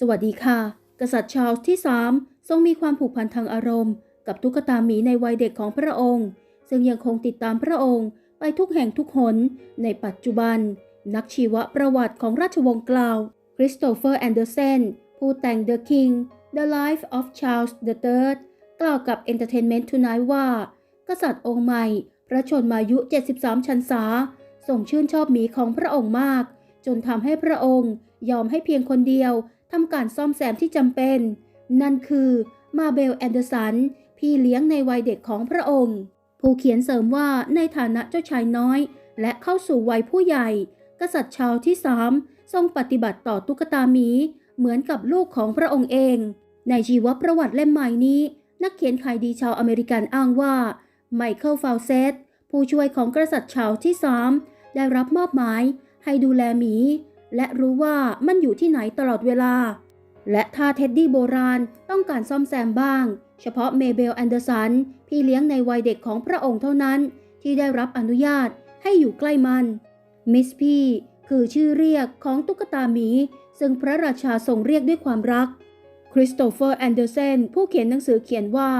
สวัสดีค่ะ กษัตริย์ชาร์ลส์ที่ 3 ทรงมีความผูกพันทางอารมณ์ กับตุ๊กตาหมีในวัยเด็กของพระองค์ ซึ่งยังคงติดตามพระองค์ไปทุกแห่งทุกหน ในปัจจุบัน นักชีวประวัติของราชวงศ์กล่าวคริสโตเฟอร์แอนเดอร์เซนผู้แต่ง The King The Life of Charles III กล่าวกับ Entertainment Tonight ว่า กษัตริย์องค์ใหม่ พระชนมายุ 73 ชันษาทรงชื่นชอบหมีของพระองค์มาก จนทำให้พระองค์ยอมให้เพียงคนเดียว ทำการซ่อมแซมที่จำเป็น นั่นคือมาเบลแอนเดอร์สัน พี่เลี้ยงในวัยเด็กของพระองค์ ผู้เขียนเสริมว่าในฐานะเจ้าชายน้อย และเข้าสู่วัยผู้ใหญ่ กษัตริย์ชาร์ลส์ที่3ทรงปฏิบัติต่อตุ๊กตาหมี เหมือนกับลูกของพระองค์เอง ในชีวประวัติเล่มใหม่นี้ นักเขียนขายดีชาวอเมริกันอ้างว่าไมเคิลฟาวเซตผู้ช่วยของกษัตริย์ชาร์ลส์ที่3ได้รับมอบหมายให้ดูแลหมี และรู้ว่ามันอยู่ที่ไหนตลอดเวลา และถ้าเท็ดดี้โบราณต้องการซ่อมแซมบ้าง เฉพาะเมเบลแอนเดอร์สันพี่เลี้ยงในวัยเด็กของพระองค์เท่านั้น ที่ได้รับอนุญาตให้อยู่ใกล้มันมิสพี่คือชื่อเรียกของตุ๊กตาหมี ซึ่งพระราชาทรงเรียกด้วยความรัก คริสโตเฟอร์แอนเดอร์เซนผู้เขียนหนังสือเขียนว่า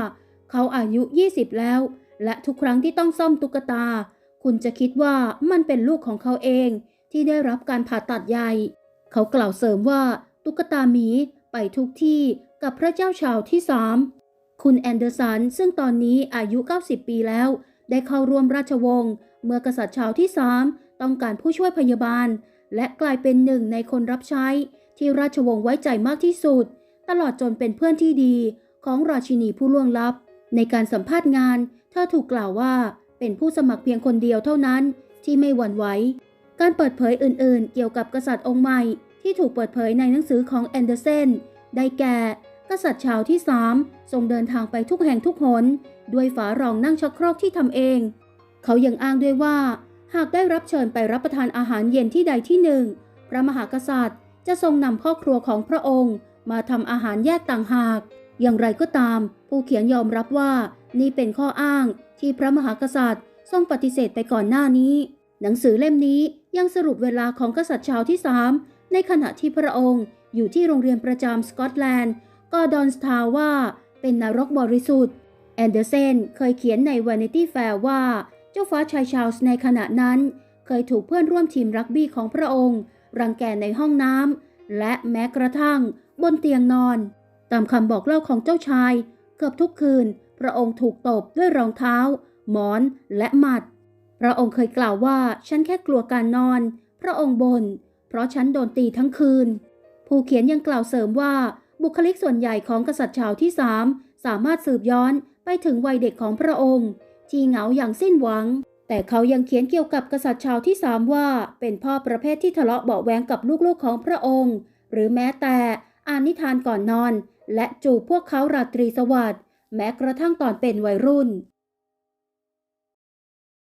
เขาอายุ 20 แล้ว และทุกครั้งที่ต้องซ่อมตุ๊กตา คุณจะคิดว่ามันเป็นลูกของเขาเอง ที่ได้รับการผ่าตัดใหญ่ เขากล่าวเสริมว่าตุ๊กตาหมีไปทุกที่กับพระเจ้าชาวที่3คุณแอนเดอร์สันซึ่งตอนนี้อายุ 90 ปีแล้ว ได้เข้าร่วมราชวงศ์เมื่อกษัตริย์ชาวที่3ต้องการผู้ช่วยพยาบาล และกลายเป็นหนึ่งในคนรับใช้ ที่ราชวงศ์ไว้ใจมากที่สุด ตลอดจนเป็นเพื่อนที่ดีของราชินีผู้ล่วงลับ ในการสัมภาษณ์งานเธอถูกกล่าวว่าเป็นผู้สมัครเพียงคนเดียวเท่านั้นที่ไม่หวั่นไหว การเปิดเผยอื่นๆ เกี่ยวกับกษัตริย์องค์ใหม่ที่ถูกเปิดเผยในหนังสือของแอนเดอร์เซนได้แก่ กษัตริย์ชาวที่ 3 ทรงเดินทางไปทุกแห่งทุกหน ด้วยฝารองนั่งชักโครกที่ทำเอง เขายังอ้างด้วยว่า หากได้รับเชิญไปรับประทานอาหารเย็นที่ใดที่หนึ่ง พระมหากษัตริย์จะทรงนำพ่อครัวของพระองค์ มาทำอาหารแยกต่างหาก อย่างไรก็ตาม ผู้เขียนยอมรับว่านี่เป็นข้ออ้างที่พระมหากษัตริย์ทรงปฏิเสธไปก่อนหน้านี้ หนังสือเล่มนี้ยังสรุปเวลาของกษัตริย์ชาวที่ 3 ในขณะที่พระองค์อยู่ที่โรงเรียนประจำสกอตแลนด์กอร์ดอนสทาว่า เป็นนรกบริสุทธิ์ แอนเดอร์เซนเคยเขียนใน Vanity Fair ว่า เจ้าฟ้าชายชาร์ลส์ในขณะนั้น เคยถูกเพื่อนร่วมทีมรักบี้ของพระองค์ รังแกในห้องน้ำและแม้กระทั่ง บนเตียงนอน ตามคำบอกเล่าของเจ้าชาย เกือบทุกคืน พระองค์ถูกตบด้วยรองเท้า หมอนและหมัด ระองค์เคยกล่าวว่าฉันแค่กลัวการนอน พระองค์บน่นเพราะฉันโดนตีทั้งคืน ผู้เขียนยังกล่าวเสริมว่าบุคลิกส่วนใหญ่ของกษัตริย์ชาวที่สามสามารถสืบย้อนไปถึงวัยเด็กของพระองค์ ที่เหงาอย่างสิ้นหวัง แต่เขายังเขียนเกี่ยวกับกษัตริย์ชาวที่สามว่าเป็นพ่อประเภทที่ทะเลาะเบาแวงกับลูกๆของพระองค์ หรือแม้แต่อ่านนิทานก่อนนอน และจูบพวกเขาราตรีสวัสดิ์แม้กระทั่งตอนเป็นวัยรุ่น